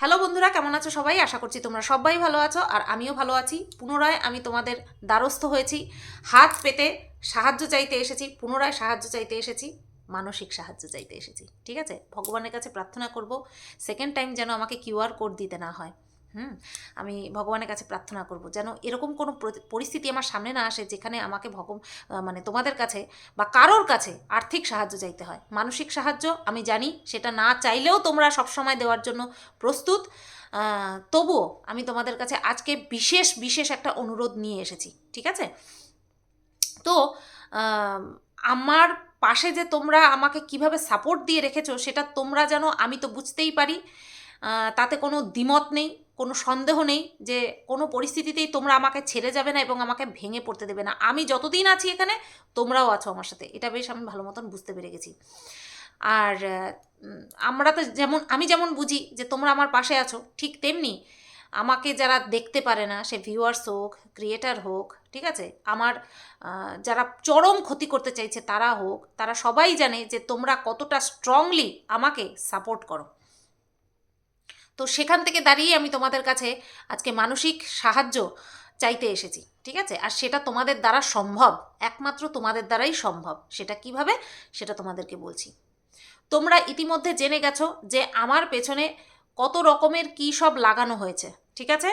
Hello বন্ধুরা, কেমন আছো সবাই? আশা করছি তোমরা সবাই ভালো আছো আর আমিও ভালো আছি। পুনরায় আমি তোমাদের দ্বারস্থ হয়েছি। হাত পেতে সাহায্য চাইতে এসেছি, পুনরায় সাহায্য চাইতে এসেছি, মানসিক সাহায্য চাইতে এসেছি, ঠিক আছে? ভগবানের কাছে প্রার্থনা করব সেকেন্ড টাইম যেন আমাকে কিউআর কোড দিতে না হয়। হুম, আমি ভগবানের কাছে প্রার্থনা করব যেন এরকম কোনো পরিস্থিতি আমার সামনে না আসে যেখানে আমাকে ভগ মানে তোমাদের কাছে বা কারোর কাছে আর্থিক সাহায্য চাইতে হয়। মানসিক সাহায্য আমি জানি, সেটা না চাইলেও তোমরা সবসময় দেওয়ার জন্য প্রস্তুত। তবুও আমি তোমাদের কাছে আজকে বিশেষ বিশেষ একটা অনুরোধ নিয়ে এসেছি, ঠিক আছে? তো আমার পাশে যে তোমরা আমাকে কীভাবে সাপোর্ট দিয়ে রেখেছো সেটা তোমরা যেন আমি তো বুঝতেই পারি। তাতে কোনো দ্বিমত নেই। কোনো সন্দেহ নেই যে কোনো পরিস্থিতিতেই তোমরা আমাকে ছেড়ে যাবে না এবং আমাকে ভেঙে পড়তে দেবে না। আমি যতদিন আছি এখানে, তোমরাও আছো আমার সাথে। এটা বেশ আমি ভালো মতন বুঝতে পেরে গেছি। আর আমরা তো যেমন, আমি যেমন বুঝি যে তোমরা আমার পাশে আছো, ঠিক তেমনি আমাকে যারা দেখতে পারে না, সে ভিউয়ার্স হোক ক্রিয়েটার হোক, ঠিক আছে? আমার যারা চরম ক্ষতি করতে চাইছে তারা হোক, তারা সবাই জানে যে তোমরা কতটা স্ট্রংলি আমাকে সাপোর্ট করো। তো সেখান থেকে দাঁড়িয়ে আমি তোমাদের কাছে আজকে মানসিক সাহায্য চাইতে এসেছি, ঠিক আছে? আর সেটা তোমাদের দ্বারা সম্ভব, একমাত্র তোমাদের দ্বারাই সম্ভব। সেটা কীভাবে? সেটা তোমাদেরকে বলছি। তোমরা ইতিমধ্যে জেনে গেছো যে আমার পেছনে কত রকমের কী সব লাগানো হয়েছে, ঠিক আছে?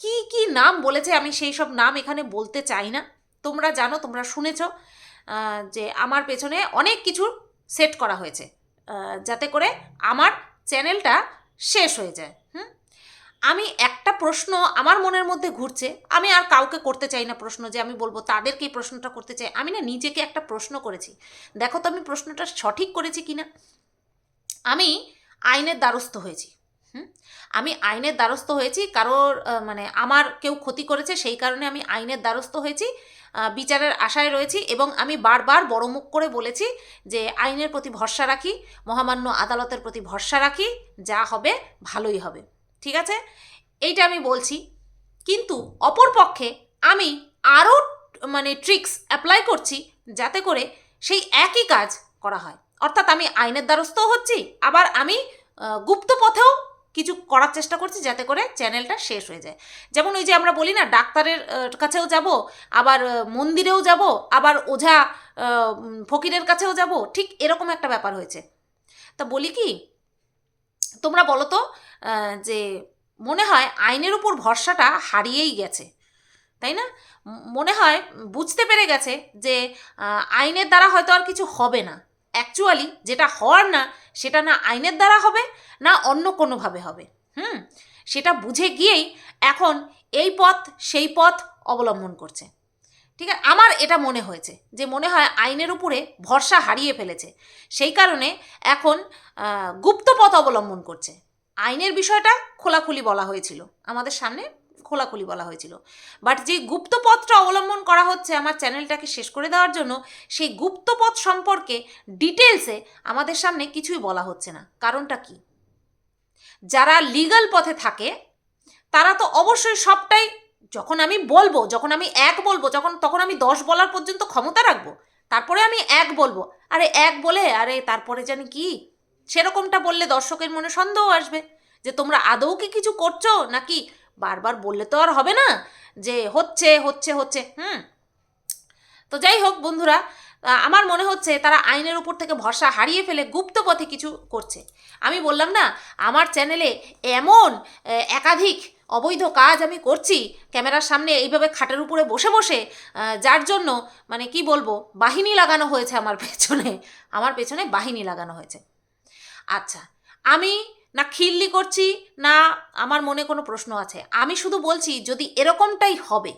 কি কি নাম বলেছে আমি সেই সব নাম এখানে বলতে চাই না। তোমরা জানো, তোমরা শুনেছ যে আমার পেছনে অনেক কিছু সেট করা হয়েছে। যাতে করে আমার চ্যানেলটা শেষ হয়ে যায়, হুম? আমি একটা প্রশ্ন আমার মনের মধ্যে ঘুরছে, আমি আর কাউকে করতে চাই না প্রশ্ন যে আমি বলব তাদেরকে প্রশ্নটা করতে চাই, আমি না নিজেকে একটা প্রশ্ন করেছি। দেখো তো আমি প্রশ্নটা সঠিক করেছি কিনা? আমি আইনের দ্বারস্থ হয়েছি, হুম? আমি আইনের দ্বারস্থ হয়েছি, কারোর মানে আমার কেউ ক্ষতি করেছে, সেই কারণে আমি আইনের দ্বারস্থ হয়েছি বিচারের আশায় রয়েছি এবং আমি বারবার বড় মুখ করে বলেছি যে আইনের প্রতি ভরসা রাখি, মহামান্য আদালতের প্রতি ভরসা রাখি, যা হবে ভালোই হবে। ঠিক আছে? এইটা আমি বলছি। কিন্তু অপরপক্ষে আমি আরও মানে ট্রিক্স অ্যাপ্লাই করছি যাতে করে সেই একই কাজ করা হয়। অর্থাৎ আমি আইনের দ্বারস্থও হচ্ছি, আবার আমি গুপ্ত পথেও কিছু করার চেষ্টা করছি যাতে করে চ্যানেলটা শেষ হয়ে যায়। যেমন ওই যে আমরা বলি না, ডাক্তারের কাছেও যাব, আবার মন্দিরেও যাব, আবার ওঝা ফকিরের কাছেও যাব, ঠিক এরকম একটা ব্যাপার হয়েছে। তা বলি কি, তোমরা বলো তো যে মনে হয় আইনের উপর ভরসাটা হারিয়েই গেছে, তাই না? মনে হয় বুঝতে পেরে গেছে যে আইনের দ্বারা হয়তো আর কিছু হবে না। অ্যাকচুয়ালি যেটা হওয়ার না, সেটা না আইনের দ্বারা হবে, না অন্য কোনোভাবে হবে। হুম? সেটা বুঝে গিয়েই এখন এই পথ, সেই পথ অবলম্বন করছে। ঠিক আছে? আমার এটা মনে হয়েছে যে মনে হয় আইনের উপরে ভরসা হারিয়ে ফেলেছে। সেই কারণে এখন গুপ্ত পথ অবলম্বন করছে। আইনের বিষয়টা খোলাখুলি বলা হয়েছিল। আমাদের সামনে খোলাখুলি বলা হয়েছিল। বাট যে গুপ্ত পথটা অবলম্বন করা হচ্ছে আমার চ্যানেলটাকে শেষ করে দেওয়ার জন্য, সেই গুপ্ত পথ সম্পর্কে ডিটেলসে আমাদের সামনে কিছুই বলা হচ্ছে না। কারণটা কি? যারা লিগাল পথে থাকে, তারা তো অবশ্যই সবটাই যখন আমি বলব, যখন আমি এক বলব, যখন, তখন আমি দশ বলার পর্যন্ত ক্ষমতা রাখব, তারপরে আমি এক বলব। আরে এক বলে, আরে তারপরে জানি কি? সেরকমটা বললে দর্শকের মনে সন্দেহ আসবে যে তোমরা আদৌ কি কিছু করছ নাকি বারবার বললে তো আর হবে না যে হচ্ছে হচ্ছে হচ্ছে, হুম। তো যাই হোক বন্ধুরা আমার মনে হচ্ছে তারা আইনের উপর থেকে ভরসা হারিয়ে ফেলে গুপ্ত পথে কিছু করছে। আমি বললাম না, আমার চ্যানেলে এমন একাধিক অবৈধ কাজ আমি করছি, ক্যামেরার সামনে এইভাবে খাটের উপরে বসে বসে যার জন্য মানে কি বলব, বাহিনী লাগানো হয়েছে আমার পেছনে আমার পেছনে বাহিনী লাগানো হয়েছে। আচ্ছা আমি না খিল্লি করছি, না আমার মনে কোনো প্রশ্ন আছে। আমি শুধু বলছি, যদি এরকমটাই হবে,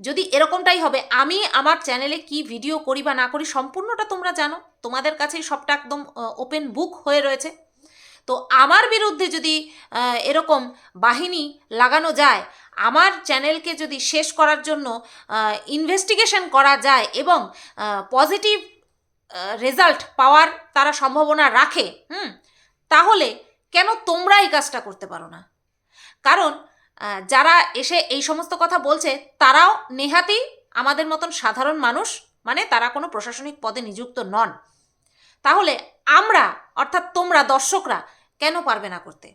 যদি এরকমটাই হবে, আমি আমার চ্যানেলে কি ভিডিও করি বা না করি সম্পূর্ণটা তোমরা জানো। তোমাদের কাছেই সবটা একদম ওপেন বুক হয়ে রয়েছে। তো আমার বিরুদ্ধে যদি এরকম বাহিনী লাগানো যায়, আমার চ্যানেলকে যদি শেষ করার জন্য ইনভেস্টিগেশন করা যায় এবং পজিটিভ রেজাল্ট পাওয়ার তারা সম্ভাবনা রাখে, হুম তাহলে কেন তোমরা এই কাজটা করতে পারো না? কারণ যারা এসে এই সমস্ত কথা বলছে, তারাও নেহাতি আমাদের মতন সাধারণ মানুষ মানে তারা কোনো প্রশাসনিক পদে নিযুক্ত নন। তাহলে আমরা, অর্থাৎ তোমরা দর্শকরা, কেন পারবে না করতে?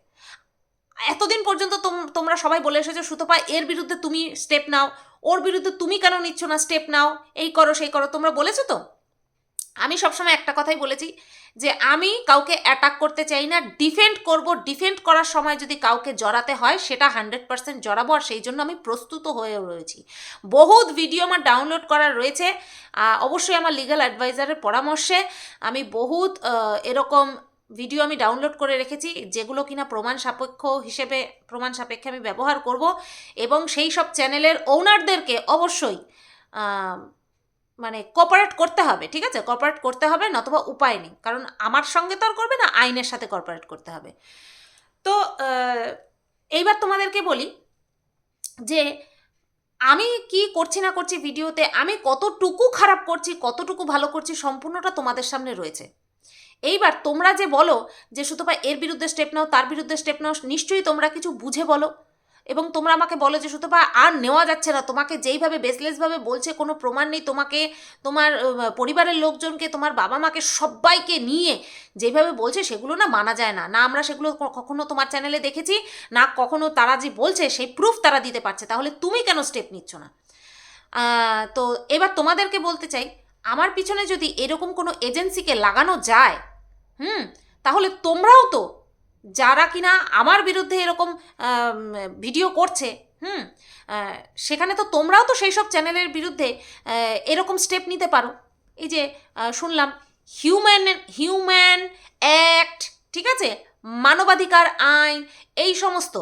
এতদিন পর্যন্ত তোম- তোমরা সবাই বলে এসেছ, সুতপা, এর বিরুদ্ধে তুমি স্টেপ নাও, ওর বিরুদ্ধে তুমি কেন নিচ্ছ না স্টেপ নাও, এই করো, সেই করো, তোমরা বলেছ তো? আমি সবসময় একটা কথাই বলেছি যে আমি কাউকে অ্যাটাক করতে চাই না ডিফেন্ড করব ডিফেন্ড করার সময় যদি কাউকে জড়াতে হয় সেটা হান্ড্রেড পার্সেন্ট জড়াবো আর সেই জন্য আমি প্রস্তুত হয়ে রয়েছি। বহুত ভিডিও আমার ডাউনলোড করা রয়েছে অবশ্যই আমার লিগ্যাল অ্যাডভাইজারের পরামর্শে আমি বহুত এরকম ভিডিও আমি ডাউনলোড করে রেখেছি যেগুলো কিনা প্রমাণ সাপেক্ষ হিসেবে, প্রমাণ সাপেক্ষে আমি ব্যবহার করব এবং সেই সব চ্যানেলের ওনারদেরকে অবশ্যই মানে কোঅপারেট করতে হবে, ঠিক আছে? কোঅপারেট করতে হবে, নতবা উপায় নেই। কারণ আমার সঙ্গে তো আর করবে না, আইনের সাথে কোঅপারেট করতে হবে। তো এইবার তোমাদেরকে বলি যে আমি কি করছি না করছি ভিডিওতে, আমি কতটুকু খারাপ করছি, কতটুকু ভালো করছি, সম্পূর্ণটা তোমাদের সামনে রয়েছে। এইবার তোমরা যে বলো যে, সুতপা এর বিরুদ্ধে স্টেপ নাও, তার বিরুদ্ধে স্টেপ নাও, নিশ্চয়ই তোমরা কিছু বুঝে বলো। এবং তোমরা আমাকে বলো যে, সুতপা, আর নেওয়া যাচ্ছে না। তোমাকে যেইভাবে বেসলেসভাবে বলছে, কোনো প্রমাণ নেই। তোমাকে, তোমার পরিবারের লোকজনকে, তোমার বাবা মাকে সবাইকে নিয়ে যেভাবে বলছে, সেগুলো না মানা যায় না। না আমরা সেগুলো কখনো তোমার চ্যানেলে দেখেছি, না কখনো তারা যে বলছে, সেই প্রুফ তারা দিতে পারছে। তাহলে তুমি কেন স্টেপ নিচ্ছ না? তো এবার তোমাদেরকে বলতে চাই, আমার পিছনে যদি এরকম কোনো এজেন্সিকে লাগানো যায়, হুম, তাহলে তোমরাও তো যারা কিনা আমার বিরুদ্ধে এরকম ভিডিও করছে, হুম সেখানে তো তোমরাও তো সেই সব চ্যানেলের বিরুদ্ধে এরকম স্টেপ নিতে পারো। এই যে শুনলাম হিউম্যান হিউম্যান অ্যাক্ট ঠিক আছে? মানবাধিকার আইন, এই সমস্ত।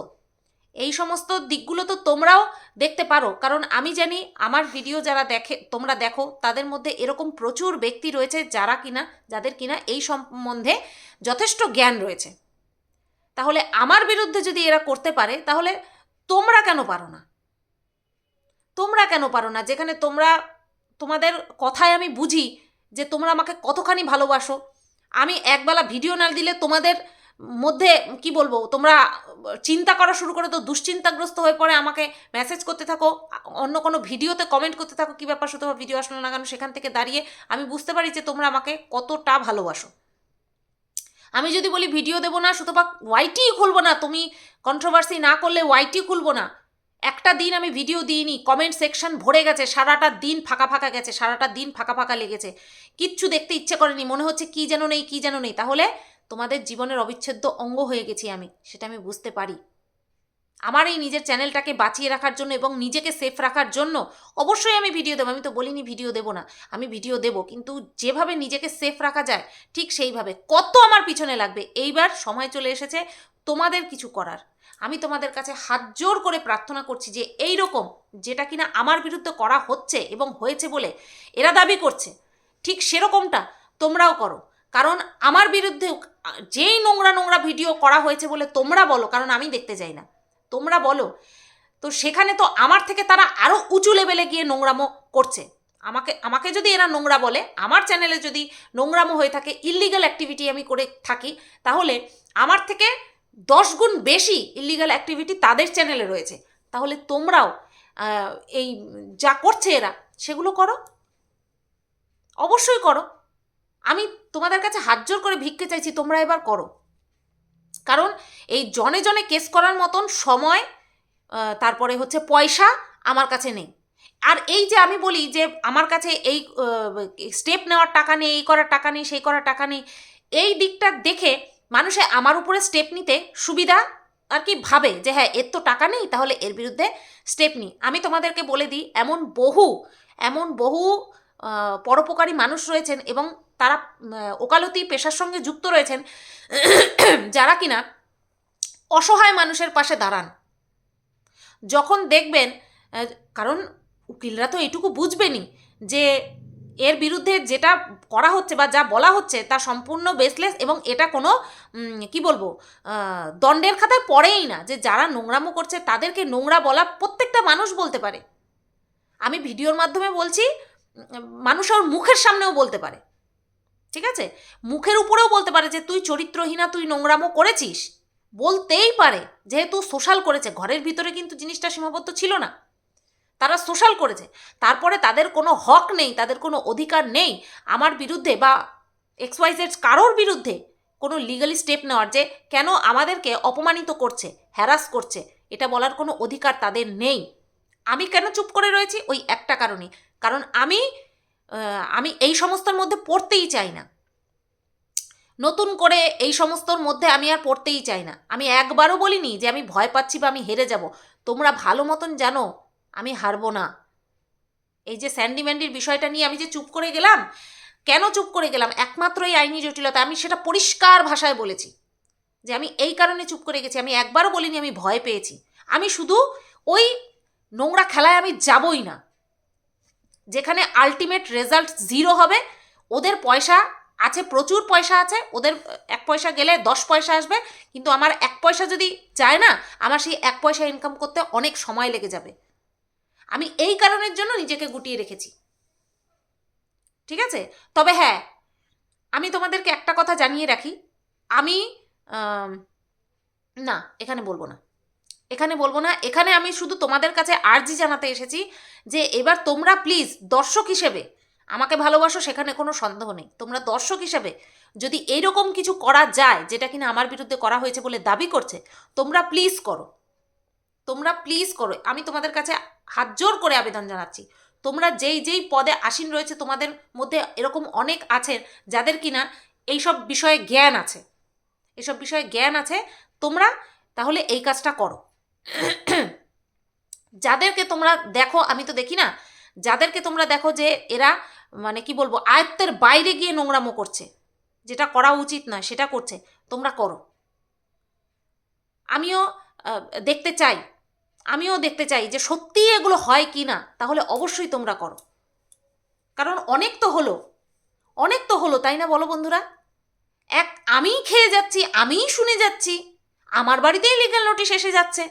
এই সমস্ত দিকগুলো তো তোমরাও দেখতে পারো। কারণ আমি জানি, আমার ভিডিও যারা দেখে, তোমরা দেখো, তাদের মধ্যে এরকম প্রচুর ব্যক্তি রয়েছে যারা কিনা, যাদের কিনা এই সম্বন্ধে যথেষ্ট জ্ঞান রয়েছে। তাহলে আমার বিরুদ্ধে যদি এরা করতে পারে, তাহলে তোমরা কেন পারো না? তোমরা কেন পারো না? যেখানে তোমরা, তোমাদের কথায় আমি বুঝি যে তোমরা আমাকে কতখানি ভালোবাসো। আমি একবেলা ভিডিও না দিলে তোমাদের মধ্যে, কি বলব, তোমরা চিন্তা করা শুরু করে তো দুশ্চিন্তাগ্রস্ত হয়ে পড়ে আমাকে মেসেজ করতে থাকো, অন্য কোনো ভিডিওতে কমেন্ট করতে থাকো, কী ব্যাপার, শুধু ভিডিও আসলো না কেন, সেখান থেকে দাঁড়িয়ে আমি বুঝতে পারি যে তোমরা আমাকে কতটা ভালোবাসো। আমি যদি বলি ভিডিও দেবো না শুধু বা ওয়াইটিই খুলবো না, তুমি কন্ট্রোভার্সি না করলে ওয়াইটি খুলবো না। একটা দিন আমি ভিডিও দিইনি কমেন্ট সেকশন ভরে গেছে, সারাটা দিন ফাঁকা ফাঁকা গেছে, সারাটা দিন ফাঁকা ফাঁকা লেগেছে। কিচ্ছু দেখতে ইচ্ছে করেনি, মনে হচ্ছে কী যেন নেই, কী যেন নেই। তাহলে তোমাদের জীবনের অবিচ্ছেদ্য অঙ্গ হয়ে গেছি আমি, সেটা আমি বুঝতে পারি। আমার এই নিজের চ্যানেলটাকে বাঁচিয়ে রাখার জন্য এবং নিজেকে সেফ রাখার জন্য অবশ্যই আমি ভিডিও দেবো। আমি তো বলিনি ভিডিও দেবো না, আমি ভিডিও দেবো। কিন্তু যেভাবে নিজেকে সেফ রাখা যায়, ঠিক সেইভাবে। কত আমার পিছনে লাগবে? এইবার সময় চলে এসেছে তোমাদের কিছু করার। আমি তোমাদের কাছে হাত জোর করে প্রার্থনা করছি যে এই রকম যেটা কিনা আমার বিরুদ্ধে করা হচ্ছে এবং হয়েছে বলে এরা দাবি করছে, ঠিক সেরকমটা তোমরাও করো। কারণ আমার বিরুদ্ধে যেই নোংরা নোংরা ভিডিও করা হয়েছে বলে তোমরা বলো, কারণ আমি দেখতে যাই না। তোমরা বলো। তো সেখানে তো আমার থেকে তারা আরও উঁচু লেভেলে গিয়ে নোংরামো করছে। আমাকে আমাকে যদি এরা নোংরা বলে, আমার চ্যানেলে যদি নোংরামো হয়ে থাকে ইল্লিগাল অ্যাক্টিভিটি আমি করে থাকি, তাহলে আমার থেকে দশ গুণ বেশি ইল্লিগাল অ্যাক্টিভিটি তাদের চ্যানেলে রয়েছে। তাহলে তোমরাও এই যা করছে এরা, সেগুলো করো। অবশ্যই করো। আমি তোমাদের কাছে হাত জোর করে ভিক্ষে চাইছি, তোমরা এবার করো। কারণ এই জনে জনে কেস করার মতন সময় তারপরে হচ্ছে পয়সা আমার কাছে নেই। আর এই যে আমি বলি যে আমার কাছে এই স্টেপ নেওয়ার টাকা নেই, এই করার টাকা নেই, সেই করার টাকা নেই, এই দিকটা দেখে মানুষে আমার উপরে স্টেপ নিতে সুবিধা আর কি ভাবে যে হ্যাঁ এর তো টাকা নেই, তাহলে এর বিরুদ্ধে স্টেপ নিই। আমি তোমাদেরকে বলে দিই, এমন বহু এমন বহু পরোপকারী মানুষ রয়েছেন এবং তারা ওকালতি পেশার সঙ্গে যুক্ত রয়েছেন যারা কিনা অসহায় মানুষের পাশে দাঁড়ান। যখন দেখবেন কারণ উকিলরা তো এটুকু বুঝবেনই যে এর বিরুদ্ধে যেটা করা হচ্ছে বা যা বলা হচ্ছে তা সম্পূর্ণ বেসলেস এবং এটা কোনো কি বলব দণ্ডের খাতায় পড়েই না যে যারা নোংরামো করছে তাদেরকে নোংরা বলা প্রত্যেকটা মানুষ বলতে পারে। আমি ভিডিওর মাধ্যমে বলছি উম, মানুষ ওর মুখের সামনেও বলতে পারে। ঠিক আছে? মুখের উপরেও বলতে পারে যে, তুই চরিত্রহীনা, তুই নোংরামো করেছিস। বলতেই পারে, যেহেতু সোশ্যাল করেছে। ঘরের ভিতরে কিন্তু জিনিসটা সীমাবদ্ধ ছিল না। তারা সোশ্যাল করেছে। তারপরে তাদের কোনো হক নেই, তাদের কোনো অধিকার নেই। আমার বিরুদ্ধে বা এক্স ওয়াই কারোর বিরুদ্ধে কোনো লিগালি স্টেপ নেওয়ার যে, কেন আমাদেরকে অপমানিত করছে হ্যারাস করছে, এটা বলার কোনো অধিকার তাদের নেই। আমি কেন চুপ করে রয়েছি? ওই একটা কারণে কারণ আমি আমি এই সমস্তর মধ্যে পড়তেই চাই না। নতুন করে এই সমস্তর মধ্যে আমি আর পড়তেই চাই না। আমি একবারও বলিনি যে আমি ভয় পাচ্ছি বা আমি হেরে যাব। তোমরা ভালো মতন জানো, আমি হারবো না। এই যে স্যান্ডি ম্যান্ডির বিষয়টা নিয়ে আমি যে চুপ করে গেলাম, কেন চুপ করে গেলাম? একমাত্র এই আইনি জটিলতা, আমি সেটা পরিষ্কার ভাষায় বলেছি যে আমি এই কারণে চুপ করে গেছি, আমি একবারও বলিনি আমি ভয় পেয়েছি। আমি শুধু ওই নোংরা খেলায় আমি যাবই না। যেখানে আলটিমেট রেজাল্ট জিরো হবে, ওদের পয়সা আছে, প্রচুর পয়সা আছে, ওদের এক পয়সা গেলে দশ পয়সা আসবে, কিন্তু আমার এক পয়সা যদি যায় না, আমার সেই এক পয়সা ইনকাম করতে অনেক সময় লেগে যাবে। আমি এই কারণের জন্য নিজেকে গুটিয়ে রেখেছি। ঠিক আছে? তবে হ্যাঁ আমি তোমাদেরকে একটা কথা জানিয়ে রাখি। আমি না, এখানে বলব না। এখানে বলব না, এখানে আমি শুধু তোমাদের কাছে আর্জি জানাতে এসেছি যে এবার তোমরা প্লিজ দর্শক হিসেবে আমাকে ভালোবাসো, সেখানে কোনো সন্দেহ নেই। তোমরা দর্শক হিসেবে যদি এইরকম কিছু করা যায়, যেটা কিনা আমার বিরুদ্ধে করা হয়েছে বলে দাবি করছে, তোমরা প্লিজ করো। তোমরা প্লিজ করো। আমি তোমাদের কাছে হাত জোর করে আবেদন জানাচ্ছি। তোমরা যেই যেই পদে আসীন রয়েছে, তোমাদের মধ্যে এরকম অনেক আছেন যাদের কিনা এইসব বিষয়ে জ্ঞান আছে। এসব বিষয়ে জ্ঞান আছে, তোমরা তাহলে এই কাজটা করো। যাদেরকে তোমরা দেখো, আমি তো দেখি না, যাদেরকে তোমরা দেখো যে এরা মানে কি বলব, আয়ত্তের বাইরে গিয়ে নোংরামো করছে, যেটা করা উচিত নয়, সেটা করছে, তোমরা করো। আমিও দেখতে চাই, আমিও দেখতে চাই যে সত্যিই এগুলো হয় কি না, তাহলে অবশ্যই তোমরা করো। কারণ অনেক তো হলো, অনেক তো হলো, তাই না বলো বন্ধুরা? এক, আমিই খেয়ে যাচ্ছি, আমিই শুনে যাচ্ছি, আমার বাড়িতেই লিগ্যাল নোটিশ এসে যাচ্ছে।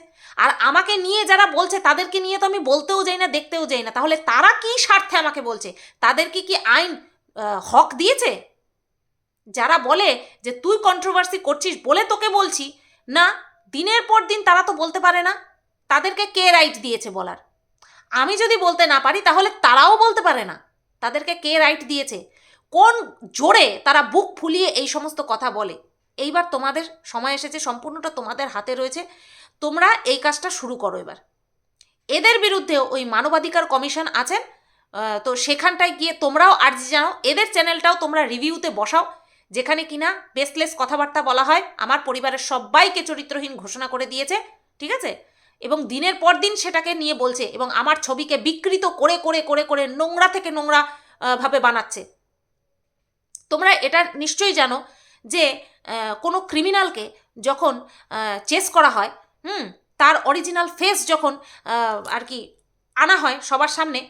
আর আমাকে নিয়ে যারা বলছে, তাদেরকে নিয়ে তো আমি বলতেও যাই না, দেখতেও যাই না। তাহলে তারা কি স্বার্থে আমাকে বলছে? তাদেরকে কি আইন হক দিয়েছে? যারা বলে যে তুই কন্ট্রোভার্সি করছিস বলে তোকে বলছি, না, দিনের পর দিন তারা তো বলতে পারে না। তাদেরকে কে রাইট দিয়েছে বলার? আমি যদি বলতে না পারি, তাহলে তারাও বলতে পারে না। তাদেরকে কে রাইট দিয়েছে? কোন জোরে তারা বুক ফুলিয়ে এই সমস্ত কথা বলে? এইবার তোমাদের সময় এসেছে, সম্পূর্ণটা তোমাদের হাতে রয়েছে। তোমরা এই কাজটা শুরু করো এবার। এদের বিরুদ্ধে ওই মানবাধিকার কমিশন আছেন তো সেখানটায় গিয়ে তোমরাও আর্জি জানাও। এদের চ্যানেলটাও তোমরা রিভিউতে বসাও, যেখানে কিনা বেসলেস কথাবার্তা বলা হয়। আমার পরিবারের সবাইকে চরিত্রহীন ঘোষণা করে দিয়েছে, ঠিক আছে? এবং দিনের পর দিন সেটাকে নিয়ে বলছে এবং আমার ছবিকে বিকৃত করে করে করে করে নোংরা থেকে নোংরা ভাবে বানাচ্ছে। তোমরা এটা নিশ্চয়ই জানো যে কোনো ক্রিমিনালকে যখন চেস করা হয় হুম, তার অরিজিনাল ফেস যখন আর কি আনা হয় সবার সামনে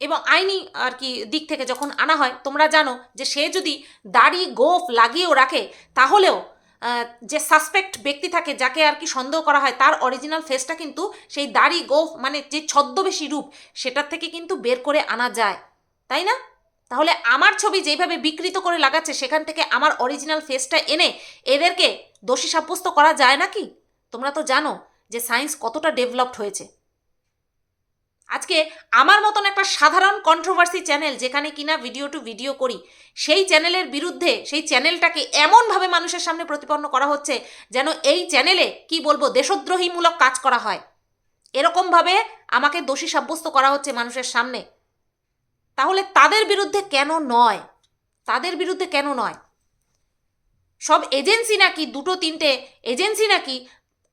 এবং আইনি আর কি দিক থেকে যখন আনা হয়, তোমরা জানো যে সে যদি দাড়ি গোফ লাগিয়েও রাখে, তাহলেও যে সাসপেক্ট ব্যক্তি থাকে যাকে আর কি সন্দেহ করা হয়, তার অরিজিনাল ফেসটা কিন্তু সেই দাড়ি গোফ মানে যে ছদ্মবেশী রূপ, সেটার থেকে কিন্তু বের করে আনা যায়। তাই না? তাহলে আমার ছবি যেভাবে বিকৃত করে লাগাচ্ছে, সেখান থেকে আমার অরিজিনাল ফেসটা এনে এদেরকে দোষী সাব্যস্ত করা যায় নাকি? তোমরা তো জানো যে সায়েন্স কতটা ডেভেলপড হয়েছে। আজকে আমার মতন একটা সাধারণ কন্ট্রোভার্সি চ্যানেল যেখানে কিনা ভিডিও টু ভিডিও করি, সেই চ্যানেলের বিরুদ্ধে, সেই চ্যানেলটাকে এমনভাবে মানুষের সামনে প্রতিপন্ন করা হচ্ছে যেন এই চ্যানেলে কি বলব, দেশদ্রোহীমূলক কাজ করা হয়। এরকমভাবে আমাকে দোষী সাব্যস্ত করা হচ্ছে মানুষের সামনে। তাহলে তাদের বিরুদ্ধে কেন নয়? তাদের বিরুদ্ধে কেন নয়? সব এজেন্সি নাকি, দুটো তিনটে এজেন্সি নাকি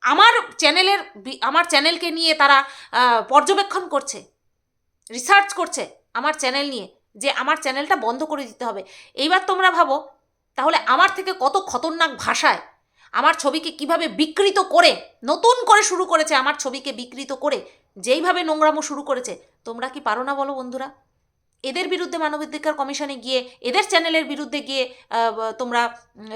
আমার চ্যানেলের আমার চ্যানেলকে নিয়ে তারা পর্যবেক্ষণ করছে রিসার্চ করছে আমার চ্যানেল নিয়ে, যে আমার চ্যানেলটা বন্ধ করে দিতে হবে। এইবার তোমরা ভাবো, তাহলে আমার থেকে কত খতরনাক ভাষায় আমার ছবিকে কীভাবে বিকৃত করে, নতুন করে শুরু করেছে আমার ছবিকে বিকৃত করে, যেইভাবে নোংরামো শুরু করেছে, তোমরা কি পারো না বলো বন্ধুরা? এদের বিরুদ্ধে মানবাধিকার কমিশনে গিয়ে, এদের চ্যানেলের বিরুদ্ধে গিয়ে তোমরা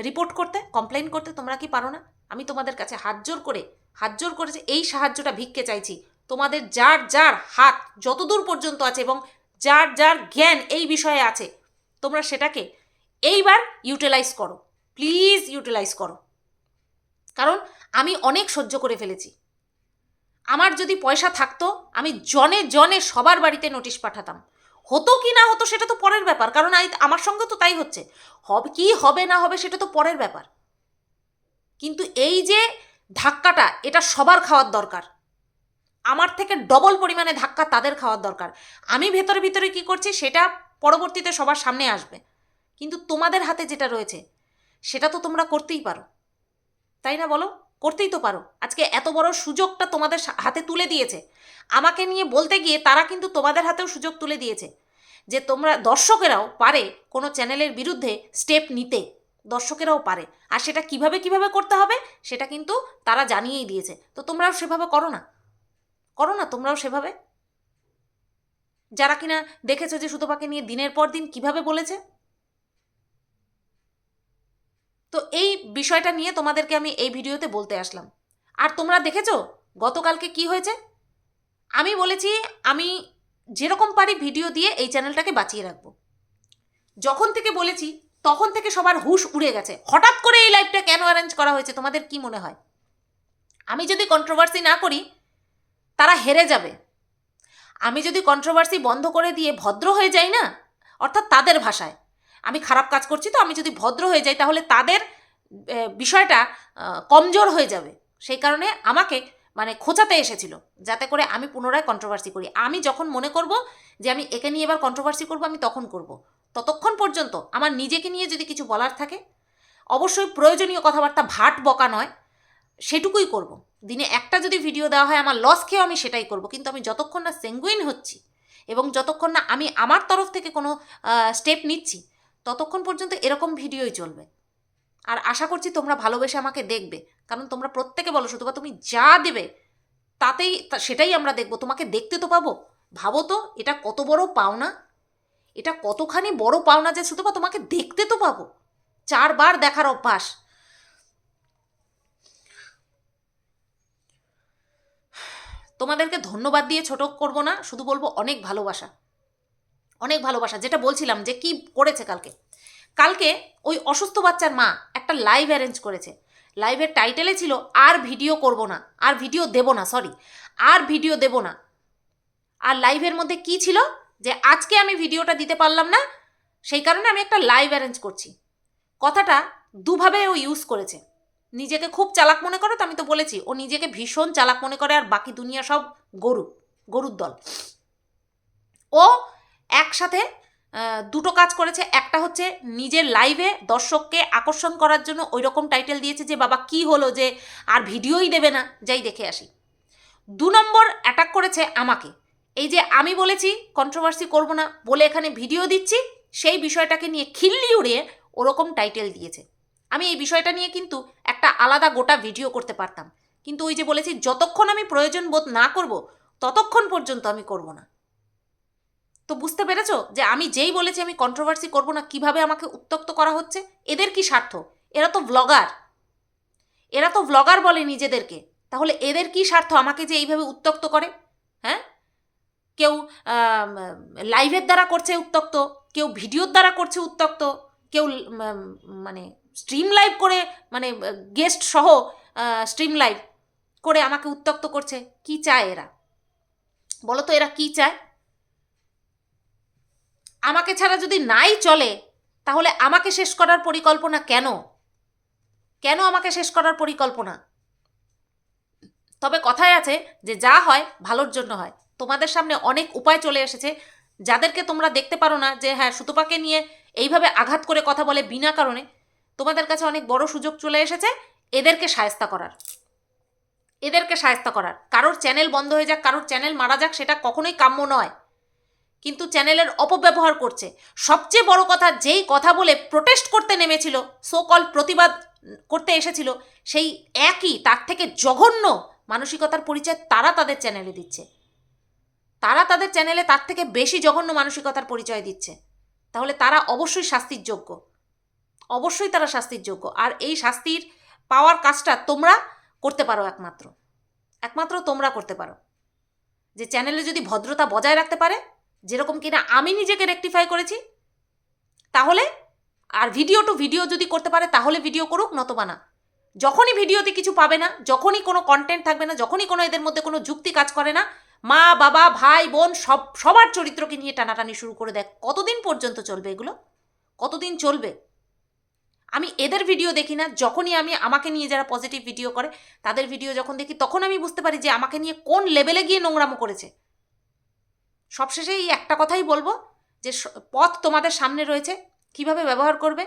রিপোর্ট করতে কমপ্লেন করতে, তোমরা কি পারো না? আমি তোমাদের কাছে হাত জোর করে, হাত জোর করে যে এই সাহায্যটা ভিক্ষে চাইছি। তোমাদের যার যার হাত যতদূর পর্যন্ত আছে এবং যার যার জ্ঞান এই বিষয়ে আছে, তোমরা সেটাকে এইবার ইউটিলাইজ করো। প্লিজ ইউটিলাইজ করো। কারণ আমি অনেক সহ্য করে ফেলেছি। আমার যদি পয়সা থাকতো, আমি জনে জনে সবার বাড়িতে নোটিশ পাঠাতাম। হতো কি না হতো সেটা তো পরের ব্যাপার, কারণ আমার সঙ্গে তো তাই হচ্ছে। হবে, কি হবে না হবে সেটা তো পরের ব্যাপার। কিন্তু এই যে ধাক্কাটা, এটা সবার খাওয়ার দরকার। আমার থেকে ডবল পরিমাণে ধাক্কা তাদের খাওয়ার দরকার। আমি ভেতরে ভিতরে কি করছি, সেটা পরবর্তীতে সবার সামনে আসবে। কিন্তু তোমাদের হাতে যেটা রয়েছে, সেটা তো তোমরা করতেই পারো। তাই না বলো? করতেই তো পারো। আজকে এত বড় সুযোগটা তোমাদের হাতে তুলে দিয়েছে। আমাকে নিয়ে বলতে গিয়ে তারা কিন্তু তোমাদের হাতেও সুযোগ তুলে দিয়েছে। যে তোমরা দর্শকেরাও পারে কোনো চ্যানেলের বিরুদ্ধে স্টেপ নিতে। দর্শকেরাও পারে। আর সেটা কীভাবে কীভাবে করতে হবে, সেটা কিন্তু তারা জানিয়েই দিয়েছে। তো তোমরাও সেভাবে করো না। করো না, তোমরাও সেভাবে। যারা কিনা দেখেছ যে সুতোপাকে নিয়ে দিনের পর দিন কীভাবে বলেছে? তো এই বিষয়টা নিয়ে তোমাদেরকে আমি এই ভিডিওতে বলতে আসলাম। আর তোমরা দেখেছ গতকালকে কি হয়েছে? আমি বলেছি, আমি যেরকম পারি ভিডিও দিয়ে এই চ্যানেলটাকে বাঁচিয়ে রাখব। যখন থেকে বলেছি তখন থেকে সবার হুশ উড়ে গেছে। হঠাৎ করে এই লাইভটা কেন অ্যারেঞ্জ করা হয়েছে, তোমাদের কি মনে হয়? আমি যদি কন্ট্রোভার্সি না করি, তারা হেরে যাবে। আমি যদি কন্ট্রোভার্সি বন্ধ করে দিয়ে ভদ্র হয়ে যাই না, অর্থাৎ তাদের ভাষায়, আমি খারাপ কাজ করছি তো আমি যদি ভদ্র হয়ে যাই, তাহলে তাদের বিষয়টা কমজোর হয়ে যাবে। সেই কারণে আমাকে মানে খোঁচাতে এসেছিল, যাতে করে আমি পুনরায় কন্ট্রোভার্সি করি। আমি যখন মনে করব যে আমি একে নিয়ে এবার কন্ট্রোভার্সি করব, আমি তখন করব। ততক্ষণ পর্যন্ত আমার নিজেকে নিয়ে যদি কিছু বলার থাকে, অবশ্যই প্রয়োজনীয় কথাবার্তা ভাট বকা নয়, সেটুকুই করব। দিনে একটা যদি ভিডিও দেওয়া হয়, আমার লস খেয়েও আমি সেটাই করব। কিন্তু আমি যতক্ষণ না সেঙ্গুইন হচ্ছি এবং যতক্ষণ না আমি আমার তরফ থেকে কোনো স্টেপ নিচ্ছি, ততক্ষণ পর্যন্ত এরকম ভিডিওই চলবে। আর আশা করছি তোমরা ভালোবেসে আমাকে দেখবে। কারণ তোমরা প্রত্যেকে বলো শুধু বা তুমি যা দেবে, তাতেই সেটাই আমরা দেখব। তোমাকে দেখতে তো পাবো। ভাবো তো, এটা কত বড় পাওনা। এটা কতখানি বড় পাওনা যে শুধু তোমাকে দেখতে তো পাবো। চারবার দেখার অভ্যাস। তোমাদেরকে ধন্যবাদ দিয়ে ছোট করব না, শুধু বলব অনেক ভালোবাসা। অনেক ভালোবাসা, যেটা বলছিলাম যে কি করেছে কালকে? কালকে ওই অসুস্থ বাচ্চার মা একটা লাইভ অ্যারেঞ্জ করেছে। লাইভের টাইটেলে ছিল, আর ভিডিও করব না, আর ভিডিও দেব না সরি আর ভিডিও দেব না। আর লাইভের মধ্যে কি ছিল? যে আজকে আমি ভিডিওটা দিতে পারলাম না, সেই কারণে আমি একটা লাইভ অ্যারেঞ্জ করছি। কথাটা দুভাবে ও ইউজ করেছে। নিজেকে খুব চালাক মনে করে তো আমি তো বলেছি, ও নিজেকে ভীষণ চালাক মনে করে আর বাকি দুনিয়া সব গরু, গরুর দল। ও একসাথে দুটো কাজ করেছে। একটা হচ্ছে নিজের লাইভে দর্শককে আকর্ষণ করার জন্য ওই রকম টাইটেল দিয়েছে যে, বাবা, কি হলো যে, আর ভিডিওই দেবে না। যাই দেখে আসি। দু নম্বর অ্যাটাক করেছে আমাকে। এই যে আমি বলেছি কন্ট্রোভার্সি করব না বলে এখানে ভিডিও দিচ্ছি, সেই বিষয়টাকে নিয়ে খিল্লি উড়িয়ে ওরকম টাইটেল দিয়েছে। আমি এই বিষয়টা নিয়ে কিন্তু একটা আলাদা গোটা ভিডিও করতে পারতাম। কিন্তু ওই যে বলেছি, যতক্ষণ আমি প্রয়োজন বোধ না করব, ততক্ষণ পর্যন্ত আমি করব না। তো বুঝতে পেরেছ যে আমি যেই বলেছি আমি কন্ট্রোভার্সি করব না, কীভাবে আমাকে উত্তক্ত করা হচ্ছে? এদের কি স্বার্থ? এরা তো ব্লগার এরা তো ব্লগার বলে নিজেদেরকে। তাহলে এদের কি স্বার্থ আমাকে যে এইভাবে উত্তক্ত করে? হ্যাঁ? কেউ লাইভের দ্বারা করছে উত্তক্ত, কেউ ভিডিওর দ্বারা করছে উত্তক্ত, কেউ মানে স্ট্রিম লাইভ করে মানে গেস্ট সহ স্ট্রিম লাইভ করে আমাকে উত্তক্ত করছে। কি চায় এরা? বলো তো এরা কি চায়? আমাকে ছাড়া যদি নাই চলে, তাহলে আমাকে শেষ করার পরিকল্পনা কেন? কেন আমাকে শেষ করার পরিকল্পনা? তবে কথায় আছে যে যা হয় ভালোর জন্য হয়। তোমাদের সামনে অনেক উপায় চলে এসেছে, যাদেরকে তোমরা দেখতে পারো না যে হ্যাঁ সুতপাকে নিয়ে এইভাবে আঘাত করে কথা বলে বিনা কারণে তোমাদের কাছে অনেক বড় সুযোগ চলে এসেছে, এদেরকে সায়স্তা করার। এদেরকে সায়স্তা করার। কারোর চ্যানেল বন্ধ হয়ে যাক, কারোর চ্যানেল মারা যাক, সেটা কখনোই কাম্য নয়। কিন্তু চ্যানেলের অপব্যবহার করছে। সবচেয়ে বড় কথা, যেই কথা বলে প্রোটেস্ট করতে নেমেছিল সো কল প্রতিবাদ করতে এসেছিল, সেই একই, তার থেকে জঘন্য মানসিকতার পরিচয় তারা তাদের চ্যানেলে দিচ্ছে। তারা তাদের চ্যানেলে তার থেকে বেশি জঘন্য মানসিকতার পরিচয় দিচ্ছে। তাহলে তারা অবশ্যই শাস্তির যোগ্য। অবশ্যই তারা শাস্তির যোগ্য। আর এই শাস্তির পাওয়ার কাজটা তোমরা করতে পারো একমাত্র। একমাত্র তোমরা করতে পারো। যে চ্যানেলে যদি ভদ্রতা বজায় রাখতে পারে, যেরকম কিনা আমি নিজেকে রেকটিফাই করেছি, তাহলে আর ভিডিও টু ভিডিও যদি করতে পারে, তাহলে ভিডিও করুক, নতবা না। যখনই ভিডিওতে কিছু পাবে না, যখনই কোনো কন্টেন্ট থাকবে না, যখনই কোনো এদের মধ্যে কোনো যুক্তি কাজ করে না মা, বাবা, ভাই, বোন, সব, সবার চরিত্রকে নিয়ে টানাটানি শুরু করে দেয়। কতদিন পর্যন্ত চলবে এগুলো? কতদিন চলবে? আমি এদের ভিডিও দেখি না, যখনই আমি আমাকে নিয়ে যারা পজিটিভ ভিডিও করে, তাদের ভিডিও যখন দেখি, তখন আমি বুঝতে পারি যে আমাকে নিয়ে কোন লেভেলে গিয়ে নোংরামো করেছে। সবশেষে এই একটা কথাই বলব, যে পথ তোমাদের সামনে রয়েছে, কীভাবে ব্যবহার করবে,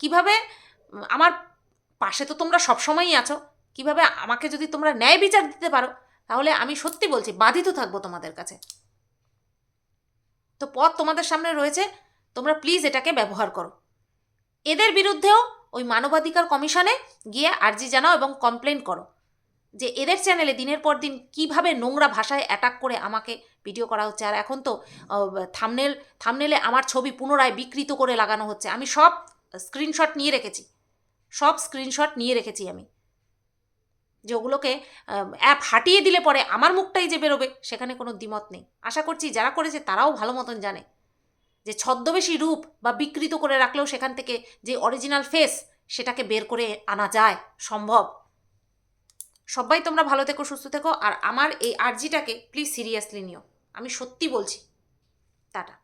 কীভাবে আমার পাশে তো তোমরা সবসময়ই আছো, কীভাবে আমাকে যদি তোমরা ন্যায় বিচার দিতে পারো তাহলে আমি সত্যি বলছি, বাধিত থাকব তোমাদের কাছে। তো পথ তোমাদের সামনে রয়েছে, তোমরা প্লিজ এটাকে ব্যবহার করো। এদের বিরুদ্ধেও ওই মানবাধিকার কমিশনে গিয়ে আর্জি জানাও এবং কমপ্লেন করো যে এদের চ্যানেলে দিনের পর দিন কীভাবে নোংরা ভাষায় অ্যাটাক করে আমাকে ভিডিও করা হচ্ছে। আর এখন তো থামনেল থামনেলে আমার ছবি পুনরায় বিকৃত করে লাগানো হচ্ছে। আমি সব স্ক্রিনশট নিয়ে রেখেছি। সব স্ক্রিনশট নিয়ে রেখেছি আমি। যে ওগুলোকে অ্যাপ হাটিয়ে দিলে পরে আমার মুখটাই যে বেরোবে, সেখানে কোনো দ্বিমত নেই। আশা করছি যারা করেছে তারাও ভালো মতন জানে যে ছদ্মবেশী রূপ বা বিকৃত করে রাখলেও সেখান থেকে যে অরিজিনাল ফেস সেটাকে বের করে আনা যায়, সম্ভব। সবাই তোমরা ভালো থেকো, সুস্থ থেকো, আর আমার এই আর্জিটাকে প্লিজ সিরিয়াসলি নিও। আমি সত্যি বলছি। টাটা।